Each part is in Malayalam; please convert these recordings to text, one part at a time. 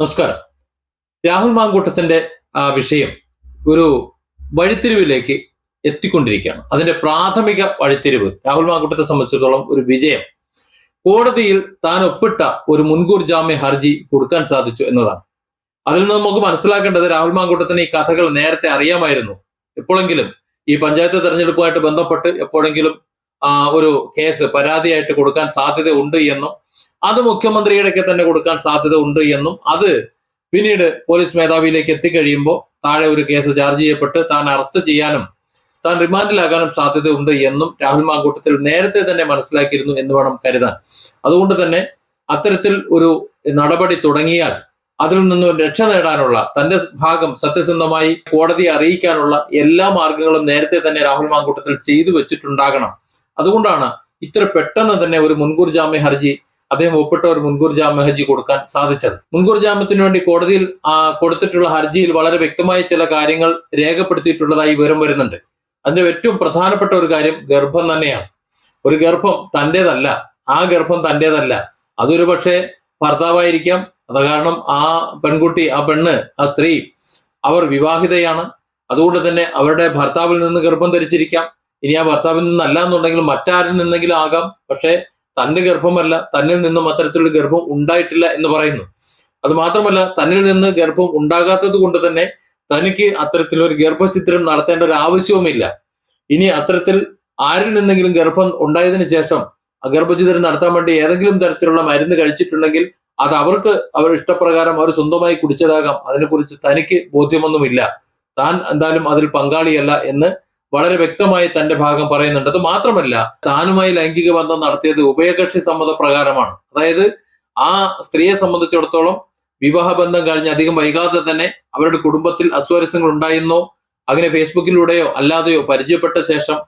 നമസ്കാരം. രാഹുൽ മാങ്കൂട്ടത്തിന്റെ ആ വിഷയം ഒരു വഴിത്തിരിവിലേക്ക് എത്തിക്കൊണ്ടിരിക്കുകയാണ്. അതിന്റെ പ്രാഥമിക വഴിത്തിരിവ് രാഹുൽ മാങ്കൂട്ടത്തെ സംബന്ധിച്ചിടത്തോളം ഒരു വിജയം. കോടതിയിൽ താൻ ഒപ്പിട്ട ഒരു മുൻകൂർ ജാമ്യ ഹർജി കൊടുക്കാൻ സാധിച്ചു എന്നതാണ്. അതിൽ നിന്ന് നമുക്ക് മനസ്സിലാക്കേണ്ടത് രാഹുൽ മാങ്കൂട്ടത്തിന് ഈ കഥകൾ നേരത്തെ അറിയാമായിരുന്നു. എപ്പോഴെങ്കിലും ഈ പഞ്ചായത്ത് തെരഞ്ഞെടുപ്പുമായിട്ട് ബന്ധപ്പെട്ട് എപ്പോഴെങ്കിലും ഒരു കേസ് പരാതിയായിട്ട് കൊടുക്കാൻ സാധ്യത ഉണ്ട് എന്നും അത് മുഖ്യമന്ത്രിയുടെയൊക്കെ തന്നെ കൊടുക്കാൻ സാധ്യത ഉണ്ട് എന്നും അത് പിന്നീട് പോലീസ് മേധാവിയിലേക്ക് എത്തിക്കഴിയുമ്പോൾ താഴെ ഒരു കേസ് ചാർജ് ചെയ്യപ്പെട്ട് താൻ അറസ്റ്റ് ചെയ്യാനും താൻ റിമാൻഡിലാകാനും സാധ്യത ഉണ്ട് എന്നും രാഹുൽ മാങ്കൂട്ടത്തിൽ നേരത്തെ തന്നെ മനസ്സിലാക്കിയിരുന്നു എന്ന് വേണം കരുതാൻ. അതുകൊണ്ട് തന്നെ അത്തരത്തിൽ ഒരു നടപടി തുടങ്ങിയാൽ അതിൽ നിന്നും രക്ഷ നേടാനുള്ള തന്റെ ഭാഗം സത്യസന്ധമായി കോടതിയെ അറിയിക്കാനുള്ള എല്ലാ മാർഗങ്ങളും നേരത്തെ തന്നെ രാഹുൽ മാങ്കൂട്ടത്തിൽ ചെയ്തു വെച്ചിട്ടുണ്ടാകണം. അതുകൊണ്ടാണ് ഇത്ര പെട്ടെന്ന് തന്നെ ഒരു മുൻകൂർ ജാമ്യ ഹർജി അദ്ദേഹം ഒപ്പിട്ട ഒരു മുൻകൂർ ജാമ്യ ഹർജി കൊടുക്കാൻ സാധിച്ചത്. മുൻകൂർ ജാമ്യത്തിന് വേണ്ടി കോടതിയിൽ കൊടുത്തിട്ടുള്ള ഹർജിയിൽ വളരെ വ്യക്തമായ ചില കാര്യങ്ങൾ രേഖപ്പെടുത്തിയിട്ടുള്ളതായി വിവരം വരുന്നുണ്ട്. അതിന്റെ ഏറ്റവും പ്രധാനപ്പെട്ട ഒരു കാര്യം ഗർഭം തന്നെയാണ്. ഒരു ഗർഭം തന്റേതല്ല ആ ഗർഭം തന്റേതല്ല അതൊരു പക്ഷേ ഭർത്താവായിരിക്കാം. അത് കാരണം ആ പെൺകുട്ടി ആ പെണ്ണ് ആ സ്ത്രീ അവർ വിവാഹിതയാണ്. അതുകൊണ്ട് തന്നെ അവരുടെ ഭർത്താവിൽ നിന്ന് ഗർഭം ധരിച്ചിരിക്കാം. ഇനി ആ ഭർത്താവിൽ നിന്നല്ല എന്നുണ്ടെങ്കിൽ മറ്റാരിൽ നിന്നെങ്കിലും ആകാം. പക്ഷേ തന്റെ ഗർഭമല്ല തന്നിൽ നിന്നും അത്തരത്തിലുള്ള ഗർഭം ഉണ്ടായിട്ടില്ല എന്ന് പറയുന്നു. അത് മാത്രമല്ല തന്നിൽ നിന്ന് ഗർഭം ഉണ്ടാകാത്തത് കൊണ്ട് തന്നെ തനിക്ക് അത്തരത്തിലൊരു ഗർഭചിത്രം നടത്തേണ്ട ഒരു ആവശ്യവുമില്ല. ഇനി അത്തരത്തിൽ ആരിൽ നിന്നെങ്കിലും ഗർഭം ഉണ്ടായതിനു ശേഷം ഗർഭചിത്രം നടത്താൻ വേണ്ടി ഏതെങ്കിലും തരത്തിലുള്ള മരുന്ന് കഴിച്ചിട്ടുണ്ടെങ്കിൽ അത് അവർക്ക് അവർ ഇഷ്ടപ്രകാരം അവർ സ്വന്തമായി കുടിച്ചതാകാം. അതിനെക്കുറിച്ച് തനിക്ക് ബോധ്യമൊന്നുമില്ല. താൻ എന്തായാലും അതിൽ പങ്കാളിയല്ല എന്ന് വളരെ വ്യക്തമായി തന്റെ ഭാഗം പറയുന്നുണ്ട്. അത് മാത്രമല്ല താനുമായി ലൈംഗിക ബന്ധം നടത്തിയത് ഉഭയകക്ഷി സമ്മത പ്രകാരമാണ്. അതായത് ആ സ്ത്രീയെ സംബന്ധിച്ചിടത്തോളം വിവാഹ ബന്ധം കഴിഞ്ഞ് അധികം വൈകാതെ തന്നെ അവരുടെ കുടുംബത്തിൽ അസ്വാരസ്യങ്ങൾ ഉണ്ടായിരുന്നോ. അങ്ങനെ ഫേസ്ബുക്കിലൂടെയോ അല്ലാതെയോ പരിചയപ്പെട്ട ശേഷം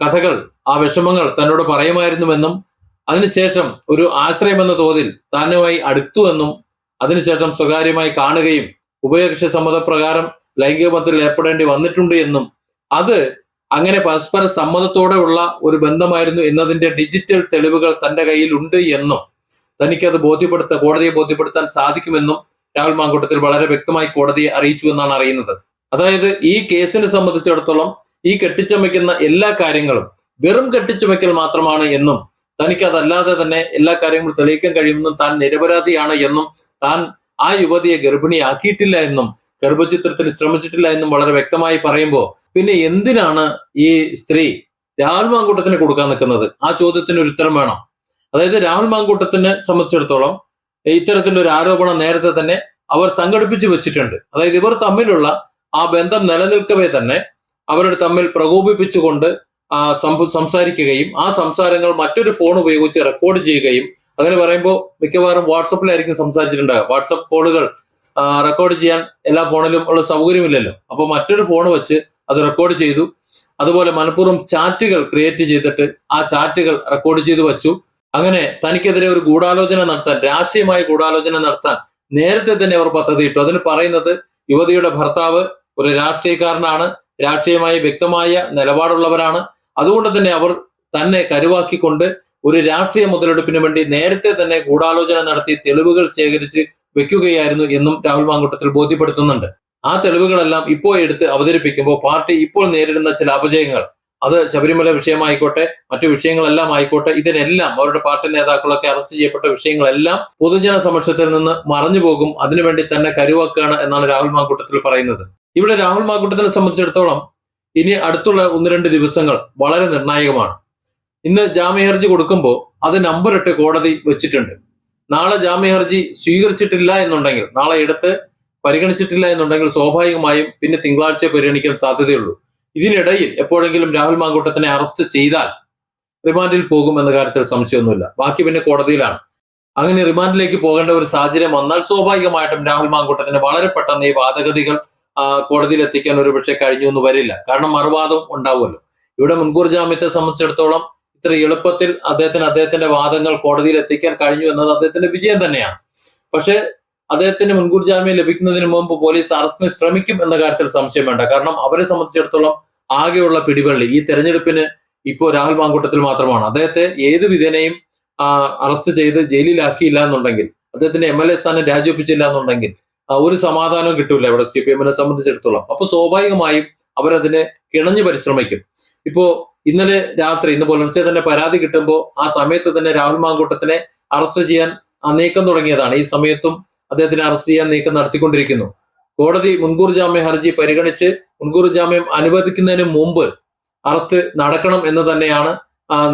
കഥകൾ ആ വിഷമങ്ങൾ തന്നോട് പറയുമായിരുന്നുവെന്നും അതിനുശേഷം ഒരു ആശ്രയമെന്ന തോതിൽ താനുമായി അടുത്തുവെന്നും അതിനുശേഷം സ്വകാര്യമായി കാണുകയും ഉഭയകക്ഷി സമ്മതപ്രകാരം ലൈംഗിക ബന്ധത്തിൽ ഏർപ്പെടേണ്ടി വന്നിട്ടുണ്ട് എന്നും അത് അങ്ങനെ പരസ്പര സമ്മതത്തോടെ ഉള്ള ഒരു ബന്ധമായിരുന്നു എന്നതിന്റെ ഡിജിറ്റൽ തെളിവുകൾ തന്റെ കയ്യിൽ ഉണ്ട് എന്നും തനിക്കത് ബോധ്യപ്പെടുത്ത കോടതിയെ ബോധ്യപ്പെടുത്താൻ സാധിക്കുമെന്നും രാഹുൽ മാങ്കൂട്ടത്തിൽ വളരെ വ്യക്തമായി കോടതിയെ അറിയിച്ചു എന്നാണ് അറിയുന്നത്. അതായത് ഈ കേസിനെ സംബന്ധിച്ചിടത്തോളം ഈ കെട്ടിച്ചമയ്ക്കുന്ന എല്ലാ കാര്യങ്ങളും വെറും കെട്ടിച്ചമയ്ക്കൽ മാത്രമാണ് എന്നും തനിക്ക് അതല്ലാതെ തന്നെ എല്ലാ കാര്യങ്ങളും തെളിയിക്കാൻ കഴിയുമെന്നും താൻ നിരപരാധിയാണ് എന്നും താൻ ആ യുവതിയെ ഗർഭിണിയാക്കിയിട്ടില്ല എന്നും ഗർഭചിത്രത്തിന് ശ്രമിച്ചിട്ടില്ല എന്നും വളരെ വ്യക്തമായി പറയുമ്പോൾ പിന്നെ എന്തിനാണ് ഈ സ്ത്രീ രാഹുൽ മാങ്കൂട്ടത്തിന് കൊടുക്കാൻ നിൽക്കുന്നത്? ആ ചോദ്യത്തിന് ഒരു ഉത്തരം വേണം. അതായത് രാഹുൽ മാങ്കൂട്ടത്തിനെ സംബന്ധിച്ചിടത്തോളം ഒരു ആരോപണം നേരത്തെ തന്നെ അവർ സംഘടിപ്പിച്ചു വെച്ചിട്ടുണ്ട്. അതായത് ഇവർ തമ്മിലുള്ള ആ ബന്ധം നിലനിൽക്കവേ തന്നെ അവരുടെ തമ്മിൽ പ്രകോപിപ്പിച്ചുകൊണ്ട് സംസാരിക്കുകയും ആ സംസാരങ്ങൾ മറ്റൊരു ഫോൺ ഉപയോഗിച്ച് റെക്കോർഡ് ചെയ്യുകയും അങ്ങനെ പറയുമ്പോൾ മിക്കവാറും വാട്സപ്പിലായിരിക്കും സംസാരിച്ചിട്ടുണ്ടാകുക വാട്സപ്പ് കോളുകൾ റെക്കോർഡ് ചെയ്യാൻ എല്ലാ ഫോണിലും ഉള്ള സൗകര്യമില്ലല്ലോ. അപ്പോൾ മറ്റൊരു ഫോൺ വെച്ച് അത് റെക്കോർഡ് ചെയ്തു. അതുപോലെ മനഃപൂർവം ചാറ്റുകൾ ക്രിയേറ്റ് ചെയ്തിട്ട് ആ ചാറ്റുകൾ റെക്കോർഡ് ചെയ്തു വച്ചു. അങ്ങനെ തനിക്കെതിരെ ഒരു ഗൂഢാലോചന നടത്താൻ രാഷ്ട്രീയമായ ഗൂഢാലോചന നടത്താൻ നേരത്തെ തന്നെ അവർ പദ്ധതി ഇട്ടു. അതിന് പറയുന്നത് യുവതിയുടെ ഭർത്താവ് ഒരു രാഷ്ട്രീയക്കാരനാണ് രാഷ്ട്രീയമായി വ്യക്തമായ നിലപാടുള്ളവരാണ്. അതുകൊണ്ട് തന്നെ അവർ തന്നെ കരുവാക്കിക്കൊണ്ട് ഒരു രാഷ്ട്രീയ മുതലെടുപ്പിന് വേണ്ടി നേരത്തെ തന്നെ ഗൂഢാലോചന നടത്തി തെളിവുകൾ ശേഖരിച്ച് വെക്കുകയായിരുന്നു എന്നും രാഹുൽ മാങ്കൂട്ടത്തിൽ ബോധ്യപ്പെടുത്തുന്നുണ്ട്. ആ തെളിവുകളെല്ലാം ഇപ്പോൾ എടുത്ത് അവതരിപ്പിക്കുമ്പോൾ പാർട്ടി ഇപ്പോൾ നേരിടുന്ന ചില അപജയങ്ങൾ അത് ശബരിമല വിഷയമായിക്കോട്ടെ മറ്റു വിഷയങ്ങളെല്ലാം ആയിക്കോട്ടെ ഇതിനെല്ലാം അവരുടെ പാർട്ടി നേതാക്കളൊക്കെ അറസ്റ്റ് ചെയ്യപ്പെട്ട വിഷയങ്ങളെല്ലാം പൊതുജന സമക്ഷത്തിൽ നിന്ന് മറഞ്ഞു പോകും അതിനുവേണ്ടി തന്നെ കരുവാക്കുകയാണ് എന്നാണ് രാഹുൽ മാക്കൂട്ടത്തിൽ പറയുന്നത്. ഇവിടെ രാഹുൽ മാക്കൂട്ടത്തിനെ സംബന്ധിച്ചിടത്തോളം ഇനി അടുത്തുള്ള ഒന്ന് രണ്ട് ദിവസങ്ങൾ വളരെ നിർണായകമാണ്. ഇന്ന് ജാമ്യ ഹർജി കൊടുക്കുമ്പോൾ അത് നമ്പർ ഇട്ട് കോടതി വെച്ചിട്ടുണ്ട്. നാളെ ജാമ്യ ഹർജി സ്വീകരിച്ചിട്ടില്ല എന്നുണ്ടെങ്കിൽ നാളെ എടുത്ത് പരിഗണിച്ചിട്ടില്ല എന്നുണ്ടെങ്കിൽ സ്വാഭാവികമായും പിന്നെ തിങ്കളാഴ്ച പരിഗണിക്കാൻ സാധ്യതയുള്ളൂ. ഇതിനിടയിൽ എപ്പോഴെങ്കിലും രാഹുൽ മാങ്കൂട്ടത്തിനെ അറസ്റ്റ് ചെയ്താൽ റിമാൻഡിൽ പോകും എന്ന കാര്യത്തിൽ സംശയമൊന്നുമില്ല. ബാക്കി പിന്നെ കോടതിയിലാണ്. അങ്ങനെ റിമാൻഡിലേക്ക് പോകേണ്ട ഒരു സാഹചര്യം വന്നാൽ സ്വാഭാവികമായിട്ടും രാഹുൽ മാങ്കൂട്ടത്തിന് വളരെ പെട്ടെന്ന് ഈ വാദഗതികൾ കോടതിയിൽ എത്തിക്കാൻ ഒരു പക്ഷേ കഴിഞ്ഞു എന്ന് വരില്ല. കാരണം മറുവാദവും ഉണ്ടാവുമല്ലോ. ഇവിടെ മുൻകൂർ ജാമ്യത്തെ സംബന്ധിച്ചിടത്തോളം ഇത്ര എളുപ്പത്തിൽ അദ്ദേഹത്തിന് അദ്ദേഹത്തിന്റെ വാദങ്ങൾ കോടതിയിൽ എത്തിക്കാൻ കഴിഞ്ഞു എന്നത് അദ്ദേഹത്തിന്റെ വിജയം തന്നെയാണ്. പക്ഷേ അദ്ദേഹത്തിന് മുൻകൂർ ജാമ്യം ലഭിക്കുന്നതിന് മുമ്പ് പോലീസ് അറസ്റ്റിന് ശ്രമിക്കും എന്ന കാര്യത്തിൽ സംശയം വേണ്ട. കാരണം അവരെ സംബന്ധിച്ചിടത്തോളം ആകെയുള്ള പിടിവള്ളി ഈ തെരഞ്ഞെടുപ്പിന് ഇപ്പോൾ രാഹുൽ മാങ്കൂട്ടത്തിൽ മാത്രമാണ്. അദ്ദേഹത്തെ ഏത് വിധേനയും അറസ്റ്റ് ചെയ്ത് ജയിലിലാക്കിയില്ല എന്നുണ്ടെങ്കിൽ അദ്ദേഹത്തിന്റെ എം എൽ എ സ്ഥാനം രാജിവെപ്പിച്ചില്ല എന്നുണ്ടെങ്കിൽ ഒരു സമാധാനവും കിട്ടൂല ഇവിടെ സി പി എമ്മിനെ സംബന്ധിച്ചിടത്തോളം. അപ്പൊ സ്വാഭാവികമായും അവരതിനെ കിണഞ്ഞു പരിശ്രമിക്കും. ഇപ്പോ ഇന്നലെ രാത്രി ഇന്ന് പുലർച്ചെ തന്നെ പരാതി കിട്ടുമ്പോൾ ആ സമയത്ത് തന്നെ രാഹുൽ മാങ്കൂട്ടത്തിനെ അറസ്റ്റ് ചെയ്യാൻ നീക്കം തുടങ്ങിയതാണ്. ഈ സമയത്തും അദ്ദേഹത്തിനെ അറസ്റ്റ് ചെയ്യാൻ നീക്കം നടത്തിക്കൊണ്ടിരിക്കുന്നു. കോടതി മുൻകൂർ ജാമ്യ ഹർജി പരിഗണിച്ച് മുൻകൂർ ജാമ്യം അനുവദിക്കുന്നതിന് മുമ്പ് അറസ്റ്റ് നടക്കണം എന്ന് തന്നെയാണ്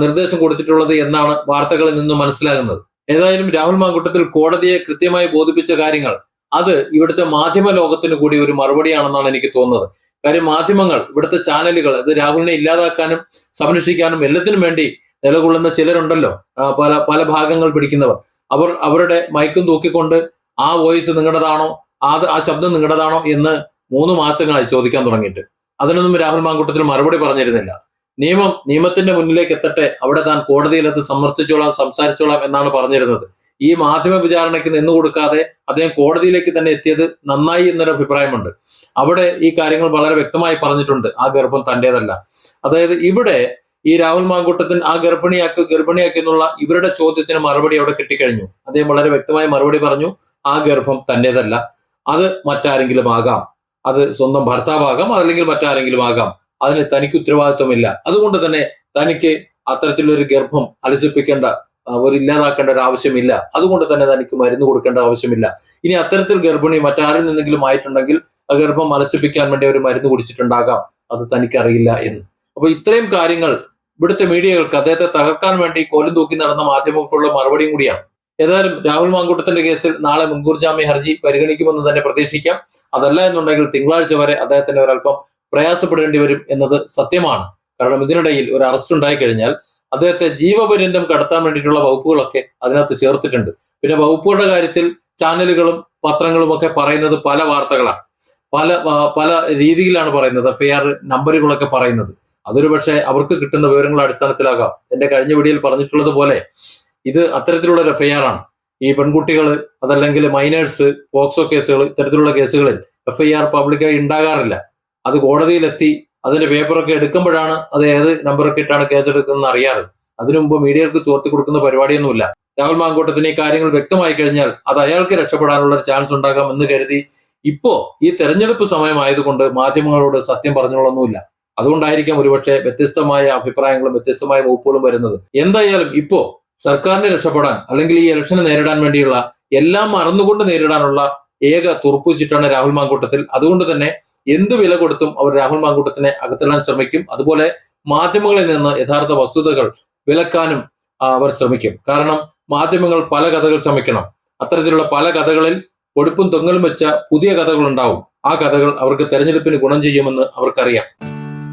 നിർദ്ദേശം കൊടുത്തിട്ടുള്ളത് എന്നാണ് വാർത്തകളിൽ നിന്ന് മനസ്സിലാകുന്നത്. ഏതായാലും രാഹുൽ മാങ്കുട്ടത്തിൽ കോടതിയെ കൃത്യമായി ബോധിപ്പിച്ച കാര്യങ്ങൾ അത് ഇവിടുത്തെ മാധ്യമ ലോകത്തിന് കൂടി ഒരു മറുപടിയാണെന്നാണ് എനിക്ക് തോന്നുന്നത്. കാര്യം മാധ്യമങ്ങൾ ഇവിടുത്തെ ചാനലുകൾ അത് രാഹുലിനെ ഇല്ലാതാക്കാനും സംരക്ഷിക്കാനും എല്ലാത്തിനും വേണ്ടി നിലകൊള്ളുന്ന ചിലരുണ്ടല്ലോ പല പല ഭാഗങ്ങൾ പിടിക്കുന്നവർ. അവർ അവരുടെ മയക്കും തൂക്കിക്കൊണ്ട് ആ വോയിസ് നിങ്ങളുടേതാണോ? ആ ആ ശബ്ദം നിങ്ങളുടേതാണോ എന്ന് മൂന്ന് മാസങ്ങളായി ചോദിക്കാൻ തുടങ്ങിയിട്ട്. അതിനൊന്നും രാഹുൽ മാങ്കൂട്ടത്തിൽ മറുപടി പറഞ്ഞിരുന്നില്ല. നിയമം നിയമത്തിന്റെ മുന്നിലേക്ക് എത്തട്ടെ. അവിടെ താൻ കോടതിയിലെത്ത് സമർത്ഥിച്ചോളാം സംസാരിച്ചോളാം എന്നാണ് പറഞ്ഞിരുന്നത്. ഈ മാധ്യമ വിചാരണയ്ക്ക് നിന്നു കൊടുക്കാതെ അദ്ദേഹം കോടതിയിലേക്ക് തന്നെ എത്തിയത് നന്നായി എന്നൊരു അഭിപ്രായമുണ്ട്. അവിടെ ഈ കാര്യങ്ങൾ വളരെ വ്യക്തമായി പറഞ്ഞിട്ടുണ്ട്. ആ ഗർഭം തന്റേതല്ല. അതായത് ഇവിടെ ഈ രാഹുൽ മാങ്കൂട്ടത്തിന് ആ ഗർഭിണിയാക്ക് ഗർഭിണിയാക്കി എന്നുള്ള ഇവരുടെ ചോദ്യത്തിന് മറുപടി അവിടെ കിട്ടിക്കഴിഞ്ഞു. അദ്ദേഹം വളരെ വ്യക്തമായ മറുപടി പറഞ്ഞു ആ ഗർഭം തന്റേതല്ല. അത് മറ്റാരെങ്കിലും ആകാം. അത് സ്വന്തം ഭർത്താവാകാം അല്ലെങ്കിൽ മറ്റാരെങ്കിലും ആകാം. അതിന് തനിക്ക് ഉത്തരവാദിത്വമില്ല. അതുകൊണ്ട് തന്നെ തനിക്ക് അത്തരത്തിലൊരു ഗർഭം അലസിപ്പിക്കേണ്ട ഒരു ഇല്ലാതാക്കേണ്ട ഒരു ആവശ്യമില്ല. അതുകൊണ്ട് തന്നെ തനിക്ക് മരുന്ന് കൊടുക്കേണ്ട ആവശ്യമില്ല. ഇനി അത്തരത്തിൽ ഗർഭിണി മറ്റാരിൽ നിന്നെങ്കിലും ആയിട്ടുണ്ടെങ്കിൽ ആ ഗർഭം അലസിപ്പിക്കാൻ വേണ്ടി ഒരു മരുന്ന് കുടിച്ചിട്ടുണ്ടാകാം. അത് തനിക്കറിയില്ല എന്ന്. അപ്പൊ ഇത്രയും കാര്യങ്ങൾ ഇവിടുത്തെ മീഡിയകൾക്ക് അദ്ദേഹത്തെ തകർക്കാൻ വേണ്ടി കോലും തൂക്കി നടന്ന മാധ്യമങ്ങൾക്കുള്ള മറുപടിയും കൂടിയാണ്. ഏതായാലും രാഹുൽ മാങ്കൂട്ടത്തിന്റെ കേസിൽ നാളെ മുൻകൂർ ജാമ്യ ഹർജി പരിഗണിക്കുമെന്ന് തന്നെ പ്രതീക്ഷിക്കാം. അതല്ല എന്നുണ്ടെങ്കിൽ തിങ്കളാഴ്ച വരെ അദ്ദേഹത്തിന് ഒരല്പം പ്രയാസപ്പെടേണ്ടി വരും എന്നത് സത്യമാണ്. കാരണം ഇതിനിടയിൽ ഒരു അറസ്റ്റ് ഉണ്ടായി കഴിഞ്ഞാൽ അദ്ദേഹത്തെ ജീവപര്യന്തം കടത്താൻ വേണ്ടിയിട്ടുള്ള വകുപ്പുകളൊക്കെ അതിനകത്ത് ചേർത്തിട്ടുണ്ട്. പിന്നെ വകുപ്പുകളുടെ കാര്യത്തിൽ ചാനലുകളും പത്രങ്ങളും ഒക്കെ പറയുന്നത് പല വാർത്തകളാണ്. പല പല രീതിയിലാണ് പറയുന്നത്. എഫ്ഐആർ നമ്പറുകളൊക്കെ പറയുന്നത്. അതൊരു പക്ഷേ അവർക്ക് കിട്ടുന്ന വിവരങ്ങളുടെ അടിസ്ഥാനത്തിലാകാം. എന്റെ കഴിഞ്ഞ വീഡിയോയിൽ പറഞ്ഞിട്ടുള്ളത് പോലെ ഇത് അത്തരത്തിലുള്ള ഒരു എഫ്ഐആർ ആണ്. ഈ പെൺകുട്ടികൾ അതല്ലെങ്കിൽ മൈനേഴ്സ് പോക്സോ കേസുകൾ ഇത്തരത്തിലുള്ള കേസുകളിൽ എഫ്ഐആർ പബ്ലിക്കായി ഉണ്ടാകാറില്ല. അത് കോടതിയിലെത്തി അതിന്റെ പേപ്പറൊക്കെ എടുക്കുമ്പോഴാണ് അത് ഏത് നമ്പറൊക്കെ ഇട്ടാണ് കേസ് എടുക്കുന്നത് അറിയാറ്. അതിനു മുമ്പ് മീഡിയകൾക്ക് ചോർത്തി കൊടുക്കുന്ന പരിപാടിയൊന്നുമില്ല. രാഹുൽ മാങ്കോട്ടത്തിന് ഈ കാര്യങ്ങൾ വ്യക്തമായി കഴിഞ്ഞാൽ അത് അയാൾക്ക് രക്ഷപ്പെടാനുള്ള ഒരു ചാൻസ് ഉണ്ടാകാം എന്ന് കരുതി. ഇപ്പോ ഈ തെരഞ്ഞെടുപ്പ് സമയമായതുകൊണ്ട് മാധ്യമങ്ങളോട് സത്യം പറഞ്ഞോളൊന്നുമില്ല അതുകൊണ്ടായിരിക്കാം ഒരുപക്ഷെ വ്യത്യസ്തമായ അഭിപ്രായങ്ങളും വ്യത്യസ്തമായ വകുപ്പുകളും വരുന്നത്. എന്തായാലും ഇപ്പോ സർക്കാരിനെ രക്ഷപ്പെടാൻ അല്ലെങ്കിൽ ഈ ഇലക്ഷനെ നേരിടാൻ വേണ്ടിയുള്ള എല്ലാം മറന്നുകൊണ്ട് നേരിടാനുള്ള ഏക തുറപ്പുവച്ചിട്ടാണ് രാഹുൽ മാങ്കൂട്ടത്തിൽ. അതുകൊണ്ട് തന്നെ എന്ത് വില കൊടുത്തും അവർ രാഹുൽ മാങ്കൂട്ടത്തിനെ അകത്തിടാൻ ശ്രമിക്കും. അതുപോലെ മാധ്യമങ്ങളിൽ നിന്ന് യഥാർത്ഥ വസ്തുതകൾ വിലക്കാനും അവർ ശ്രമിക്കും. കാരണം മാധ്യമങ്ങൾ പല കഥകൾ ശ്രമിക്കണം. അത്തരത്തിലുള്ള പല കഥകളിൽ പൊടുപ്പും തൊങ്ങലും വെച്ച പുതിയ കഥകൾ ഉണ്ടാവും ആ കഥകൾ അവർക്ക് തെരഞ്ഞെടുപ്പിന് ഗുണം ചെയ്യുമെന്ന് അവർക്കറിയാം.